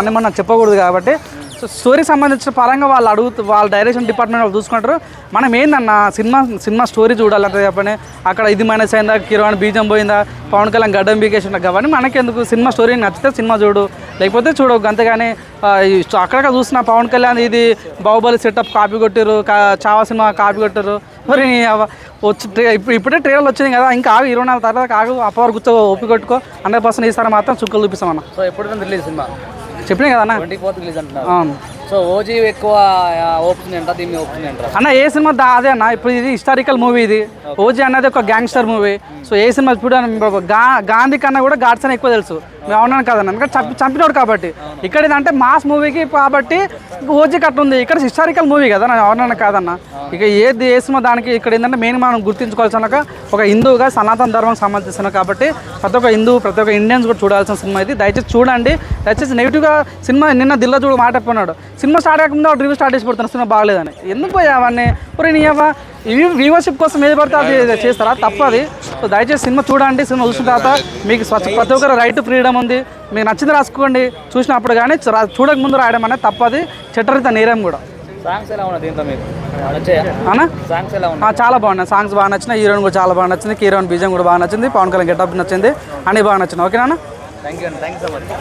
అని మనం చెప్పకూడదు కాబట్టి. సో స్టోరీకి సంబంధించిన పరంగా వాళ్ళు అడుగుతూ వాళ్ళ డైరెక్షన్ డిపార్ట్మెంట్ వాళ్ళు చూసుకుంటారు. మనం ఏందన్న సినిమా సినిమా స్టోరీ చూడాలంటే చెప్పని అక్కడ ఇది మైనస్ అయిందా కిరణ్ బీజం పోయిందా పవన్ కళ్యాణ్ గడ్డం బీకేసిన కాబట్టి మనకెందుకు? సినిమా స్టోరీ నచ్చితే సినిమా చూడు. లేకపోతే చూడవు అంతేగాని అక్కడక్కడ చూసిన పవన్ కళ్యాణ్ ఇది బాహుబలి సెటప్ కాపీ కొట్టారు చావా సినిమా కాపీ కొట్టారు మరి వచ్చి ఇప్పుడే ట్రైలర్ వచ్చింది కదా ఇంకా ఆగు ఇరవై నాలుగు తర్వాత ఆగు అప్పవరకు కూర్చో ఓపి కొట్టుకో. హండ్రెడ్ పర్సెంట్ ఈసారి మాత్రం చుక్కలు చూపిస్తామన్న. సో ఎప్పుడు రిలీజ్ సినిమా? చెప్పినా రిలీజ్ అంటున్నారు. అవును. సో ఓజీ ఎక్కువ ఓపెన్ అంటారా దీన్ని ఓపెన్ అంటారా అన్న ఏ సినిమా దా అదే అన్న ఇప్పుడు ఇది హిస్టారికల్ మూవీ ఇది. ఓజీ అన్నది ఒక గ్యాంగ్స్టర్ మూవీ. సో ఏ సినిమా ఇప్పుడు గా గాంధీ కన్నా కూడా గాడ్స్ అని ఎక్కువ తెలుసు. మేము అవునాను కదన్న ఎందుకంటే చంపి చంపినోడు కాబట్టి. ఇక్కడ ఏంటంటే మాస్ మూవీకి కాబట్టి ఓజీ కట్ ఉంది. ఇక్కడ హిస్టారికల్ మూవీ కదా నా అవునన్నా కాదన్న. ఇక ఏది ఏ సినిమా దానికి ఇక్కడ ఏంటంటే మెయిన్ మనం గుర్తించుకోవాల్సిన ఒక హిందువుగా సనాతన ధర్మం సంబంధించిన కాబట్టి ప్రతి ఒక్క హిందూ ప్రతి ఒక్క ఇండియన్స్ కూడా చూడాల్సిన సినిమా ఇది. దయచేసి చూడండి. దయచేసి నెగిటివ్గా సినిమా నిన్న దిల్లో చూడు మాట సినిమా స్టార్ట్ ఒక రివ్యూ స్టార్ట్ చేసి పెడుతున్నా సినిమా బాగలేదని. ఎందుకు పోయా అవన్నీ? ఒరే నీ అవ్వ ఇవి వ్యూవర్షిప్ కోసం ఏది పడితే అది చేస్తారా? తప్పది. సో దయచేసి సినిమా చూడండి సినిమా చూసిన తర్వాత మీకు స్వచ్ఛ ప్రతి ఒక్కరు రైట్ ఫ్రీడమ్ ఉంది. మీకు నచ్చింది రాసుకోండి. చూసినప్పుడు కానీ చూడక ముందు రాయడం అనేది తప్పది. చట్టరిత నేరం కూడా. సాంగ్స్ ఎలా ఉన్నాయి దీంట్లో మీకు? నచ్చాయా? అనా సాంగ్స్ ఎలా ఉన్నాయి? ఆ, చాలా బాగున్నాయి. సాంగ్స్ బాగా నచ్చినాయి. హీరోయిన్ కూడా చాలా బాగా నచ్చింది. హీరోయిన్ బీజం కూడా బాగా నచ్చింది. పవన్ కళ్యాణ్ గెటప్ నచ్చింది. అన్నీ బాగా నచ్చింది. ఓకేనా thank you thank you so much